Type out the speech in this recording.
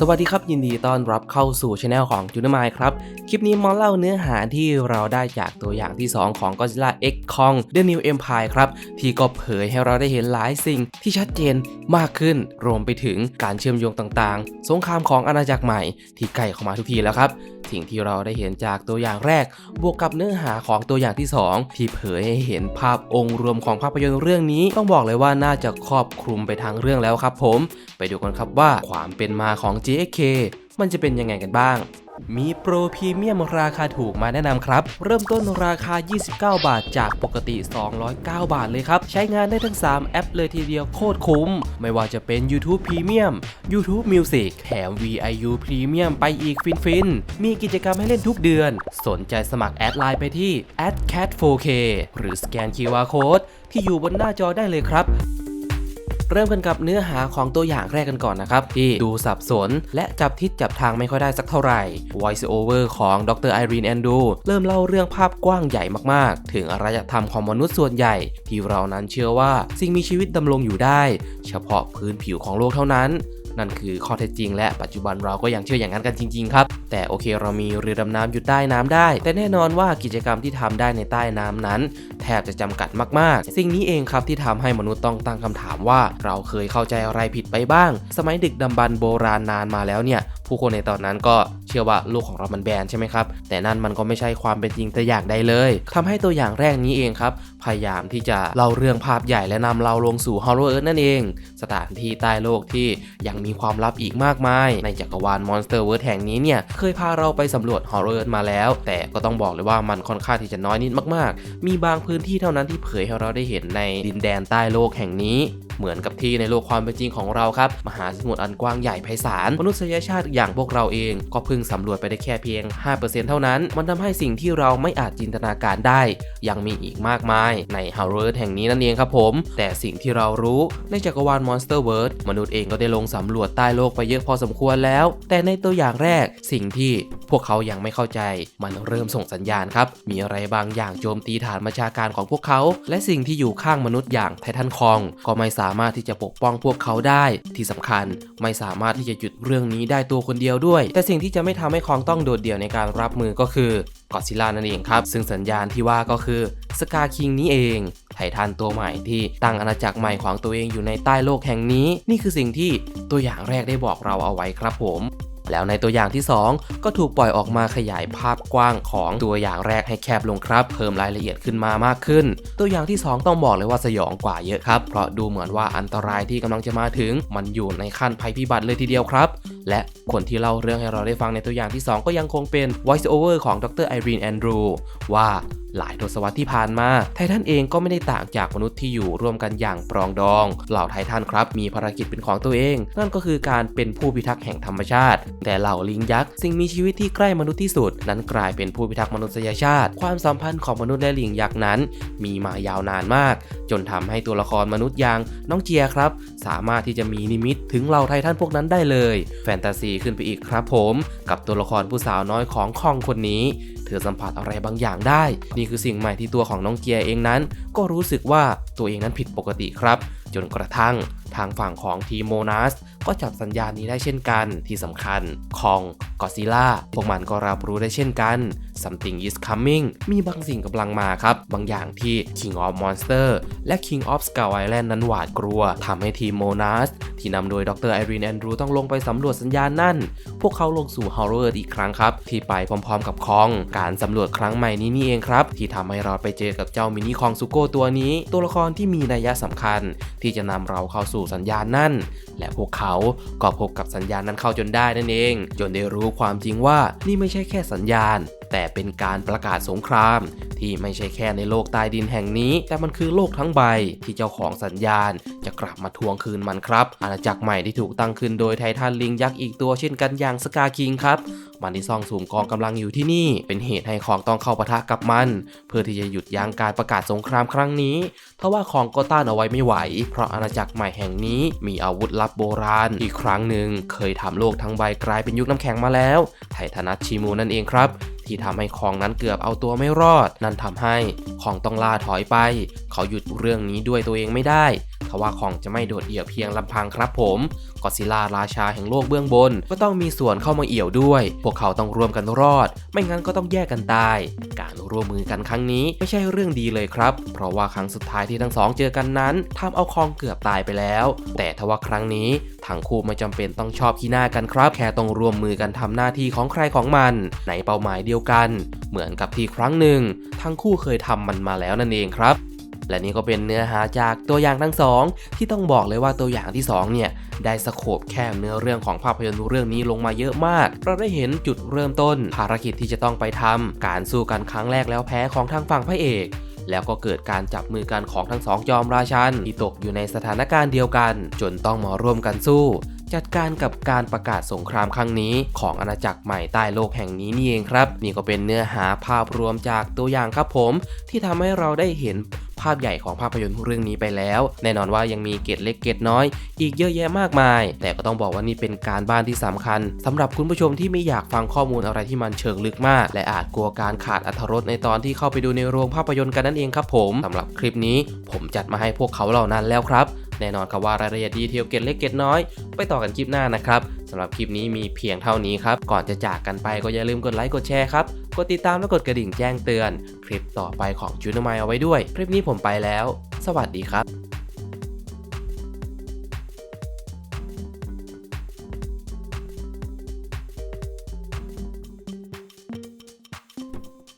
สวัสดีครับ ยินดีต้อนรับเข้าสู่ช anel ของจูน m ม d ครับ คลิปนี้มาเล่าเนื้อหาที่เราได้จากตัวอย่างที่ 2 ของ Godzilla X Kong The New Empire ครับ ที่ก็เผยให้เราได้เห็นหลายสิ่งที่ชัดเจนมากขึ้น รวมไปถึงการเชื่อมโยงต่างๆ สงครามของอาณาจักรใหม่ที่ใกล้เข้ามาทุกทีแล้วครับ สิ่งที่เราได้เห็นจากตัวอย่างแรก บวกกับเนื้อหาของตัวอย่างที่ 2 ที่เผยให้เห็นภาพองค์รวมของภาพยนตร์เรื่องนี้ ต้องบอกเลยว่าน่าจะครอบคลุมไปทางเรื่องแล้วครับผม ไปดูกันครับว่าความเป็นมาของ JK มันจะเป็นยังไงกันบ้าง มีโปรพรีเมียมราคาถูกมาแนะนำครับ เริ่มต้นราคา 29 บาท จากปกติ 209 บาทเลยครับ ใช้งานได้ทั้ง 3 แอปเลยทีเดียวโคตรคุ้ม ไม่ว่าจะเป็น YouTube Premium YouTube Music แถม VIU Premium ไปอีกฟินๆมีกิจกรรมให้เล่นทุกเดือน สนใจสมัครแอดไลน์ไปที่ @cat4k หรือสแกน QR Code ที่อยู่บนหน้าจอได้เลยครับ เริ่มกันกับเนื้อหาของตัวอย่างแรกกันก่อนนะครับ ที่ดูสับสน และจับทิศจับทางไม่ค่อยได้สักเท่าไหร่ Voice Over ของดรไอรีนแอนดูเริ่มเล่าเรื่องภาพกว้างใหญ่มากๆ ถึงอารยธรรมของมนุษย์ส่วนใหญ่ ที่เรานั้นเชื่อว่าสิ่งมีชีวิตดำรงอยู่ได้ เฉพาะพื้นผิวของโลกเท่านั้น นั่นคือข้อเท็จจริง และปัจจุบันเราก็ยังเชื่ออย่างนั้นกันจริงๆครับ แต่โอเคเรามีเรือดำน้ำอยู่ใต้น้ำได้ แต่แน่นอนว่ากิจกรรมที่ทำได้ในใต้น้ำนั้น แทบจะจำกัดมากๆ สิ่งนี้เองครับที่ทำให้มนุษย์ต้องตั้งคำถามว่า เราเคยเข้าใจอะไรผิดไปบ้าง สมัยดึกดำบรรพ์โบราณนานมาแล้วเนี่ย ผู้คนในตอนนั้นก็ ชื่อว่าโลกของเรามันแบนใช่ไหมครับ แต่นั่นมันก็ไม่ใช่ความเป็นจริงแต่อย่างใดเลยทำให้ตัวอย่างแรกนี้เองครับ พยายามที่จะเล่าเรื่องภาพใหญ่และนำเราลงสู่ฮอลโลเอิร์นั่นเอง สถานที่ใต้โลกที่ยังมีความลับอีกมากมาย ในจักรวาลมอนสเตอร์เวิร์ดแห่งนี้เนี่ย เคยพาเราไปสำรวจฮอลโลเอิร์มาแล้ว แต่ก็ต้องบอกเลยว่ามันค่อนข้างที่จะน้อยนิดมาก ๆ มีบางพื้นที่เท่านั้นที่เผยให้เราได้เห็นในดินแดนใต้โลกแห่งนี้เหมือนกับที่ในโลกความเป็นจริงของเราครับ มหาสมุทรอันกว้างใหญ่ไพศาลมนุษยชาติอย่างพวกเราเอง ก็เพิ่งสำรวจไปได้แค่เพียง 5%เท่านั้น มันทำให้สิ่งที่เราไม่อาจจินตนาการได้ ยังมีอีกมากมาย ในฮาวเวิร์ดแห่งนี้นั่นเองครับผม แต่สิ่งที่เรารู้ในจักรวาลมอนสเตอร์เวิร์ดมนุษย์เองก็ได้ลงสำรวจใต้โลกไปเยอะพอสมควรแล้ว แต่ในตัวอย่างแรกสิ่งที่ พวกเขายังไม่เข้าใจ มันเริ่มส่งสัญญาณครับ มีอะไรบางอย่างโจมตีฐานบัญชาการของพวกเขา และสิ่งที่อยู่ข้างมนุษย์อย่างไททันคอง ก็ไม่สามารถที่จะปกป้องพวกเขาได้ ที่สำคัญไม่สามารถที่จะหยุดเรื่องนี้ได้ตัวคนเดียวด้วย แต่สิ่งที่จะไม่ทำให้คองต้องโดดเดี่ยวในการรับมือก็คือกอซิลล่านั่นเองครับ ซึ่งสัญญาณที่ว่าก็คือสกาคิงนี้เองไททันตัวใหม่ที่ตั้งอาณาจักรใหม่ของตัวเองอยู่ในใต้โลกแห่งนี้ นี่คือสิ่งที่ตัวอย่างแรกได้บอกเราเอาไว้ครับผม แล้วในตัวอย่างที่ 2 ก็ถูกปล่อยออกมาขยายภาพกว้างของตัวอย่างแรกให้แคบลงครับ เพิ่มรายละเอียดขึ้นมามากขึ้น ตัวอย่างที่ 2 ต้องบอกเลยว่าสยองกว่าเยอะครับ เพราะดูเหมือนว่าอันตรายที่กำลังจะมาถึง มันอยู่ในขั้นภัยพิบัติเลยทีเดียวครับ และคนที่เล่าเรื่องให้เราได้ฟังในตัวอย่างที่ 2 ก็ยังคงเป็น voice over ของดรไอรีนแอนดรูว่าหลายทศวรรษที่ผ่านมา ไททันเองก็ไม่ได้ต่างจากมนุษย์ที่อยู่ร่วมกันอย่างปรองดอง เหล่าไททันครับมีภารกิจเป็นของตัวเอง นั่นก็คือการเป็นผู้พิทักษ์แห่งธรรมชาติแต่เหล่าลิงยักษ์สิ่งมีชีวิตที่ใกล้มนุษย์ที่สุด นั้นกลายเป็นผู้พิทักษ์มนุษยชาติ ความสัมพันธ์ของมนุษย์และลิงยักษ์นั้น มีมายาวนานมาก จนทำให้ตัวละครมนุษย์อย่างน้องเจียครับ สามารถที่จะมีนิมิตถึงเหล่าไททันพวกนั้นได้เลย แฟนตาซีขึ้นไปอีกครับผม กับตัวละครผู้สาวน้อยของคองคนนี้เธอสัมผัสอะไรบางอย่างได้ นี่คือสิ่งใหม่ที่ตัวของน้องเจียเองนั้น ก็รู้สึกว่าตัวเองนั้นผิดปกติครับ จนกระทั่ง ทางฝั่งของทีโมนัสก็จับสัญญาณนี้ได้เช่นกัน ที่สำคัญคองกอซิล่าพวกมันก็รับรู้ได้เช่นกัน something is coming มีบางสิ่งกำลังมาครับ บางอย่างที่ King of Monster และ King of Skull Island นั้นหวาดกลัวทำให้ทีมโมนัสที่นำโดยดรไอรีนแอนดรูต้องลงไปสำรวจสัญญาณนั่น พวกเขาลงสู่ฮอลโลเวิร์อีกครั้งครับ ที่ไปพร้อมๆกับคอง การสำรวจครั้งใหม่นี้นี่เองครับ ที่ทำให้เราไปเจอกับเจ้ามินิคองซูโก้ตัวนี้ ตัวละครที่มีนัยสำคัญ ที่จะนำเราเข้าสู่สัญญาณนั่น และพวกเขาก็พบกับสัญญาณนั้นเข้าจนได้นั่นเอง จนได้รู้ความจริงว่านี่ไม่ใช่แค่สัญญาณ แต่เป็นการประกาศสงคราม ที่ไม่ใช่แค่ในโลกใต้ดินแห่งนี้ แต่มันคือโลกทั้งใบที่เจ้าของสัญญาณ จะกลับมาทวงคืนมันครับ อาณาจักรใหม่ที่ถูกตั้งขึ้นโดยไททันลิงยักษ์อีกตัวเช่นกันอย่างสกาคิงครับ มันที่ซ่องสุมกองกำลังอยู่ที่นี่ เป็นเหตุให้ของต้องเข้าปะทะกับมัน เพื่อที่จะหยุดยั้งการประกาศสงครามครั้งนี้ทว่าของก็ต้านเอาไว้ไม่ไหว เพราะอาณาจักรใหม่แห่งนี้มีอาวุธลับโบราณอีกครั้งหนึ่งเคยทำโลกทั้งใบกลายเป็นยุคน้ำแข็งมาแล้ว ไททานัสชิมูนั่นเองครับที่ทำให้ของนั้นเกือบเอาตัวไม่รอด นั่นทำให้ของต้องล่าถอยไป เขาหยุดเรื่องนี้ด้วยตัวเองไม่ได้ ทว่าคองจะไม่โดดเดี่ยวเพียงลำพังครับผมกอซิล่าราชาแห่งโลกเบื้องบน ก็ต้องมีส่วนเข้ามาเอี่ยวด้วย พวกเขาต้องร่วมกันรอด ไม่งั้นก็ต้องแยกกันตาย การร่วมมือกันครั้งนี้ไม่ใช่เรื่องดีเลยครับ เพราะว่าครั้งสุดท้ายที่ทั้งสองเจอกันนั้นทำเอาคองเกือบตายไปแล้ว แต่ทว่าครั้งนี้ทั้งคู่ไม่จำเป็นต้องชอบขี้หน้ากันครับ แค่ต้องร่วมมือกันทำหน้าที่ของใครของมัน ในเป้าหมายเดียวกัน เหมือนกับที่ครั้งหนึ่ง ทั้งคู่เคยทำมันมาแล้วนั่นเองครับ และนี่ก็เป็นเนื้อหาจากตัวอย่างทั้งสองที่ต้องบอกเลยว่าตัวอย่างที่สองเนี่ยได้สโคบแค่เนื้อเรื่องของภาพยนตร์เรื่องนี้ลงมาเยอะมาก เราได้เห็นจุดเริ่มต้น ภารกิจที่จะต้องไปทำการสู้กันครั้งแรกแล้วแพ้ของทางฝั่งพระเอกแล้วก็เกิดการจับมือกันของทั้งสองจอมราชันที่ตกอยู่ในสถานการณ์เดียวกัน จนต้องมาร่วมกันสู้ จัดการกับการประกาศสงครามครั้งนี้ของอาณาจักรใหม่ใต้โลกแห่งนี้นี่เองครับ นี่ก็เป็นเนื้อหาภาพรวมจากตัวอย่างครับผม ที่ทำให้เราได้เห็นภาพใหญ่ของภาพยนตร์เรื่องนี้ไปแล้ว แน่นอนว่ายังมีเกร็ดเล็กเกร็ดน้อย อีกเยอะแยะมากมาย แต่ก็ต้องบอกว่านี่เป็นการบ้านที่สำคัญสำหรับคุณผู้ชมที่ไม่อยากฟังข้อมูลอะไรที่มันเชิงลึกมาก และอาจกลัวการขาดอรรถรสในตอนที่เข้าไปดูในโรงภาพยนตร์กันนั่นเองครับผมสำหรับคลิปนี้ ผมจัดมาให้พวกเขาเหล่านั้นแล้วครับ แน่นอนครับว่ารายละเอียดดีเทลเกร็ดเล็กเกร็ดน้อย ไปต่อกันคลิปหน้านะครับสำหรับคลิปนี้มีเพียงเท่านี้ครับ ก่อนจะจากกันไปก็อย่าลืมกดไลค์กดแชร์ครับ กดติดตามและกดกระดิ่งแจ้งเตือน คลิปต่อไปของจูนมายเอาไว้ด้วย คลิปนี้ผมไปแล้ว สวัสดีครับ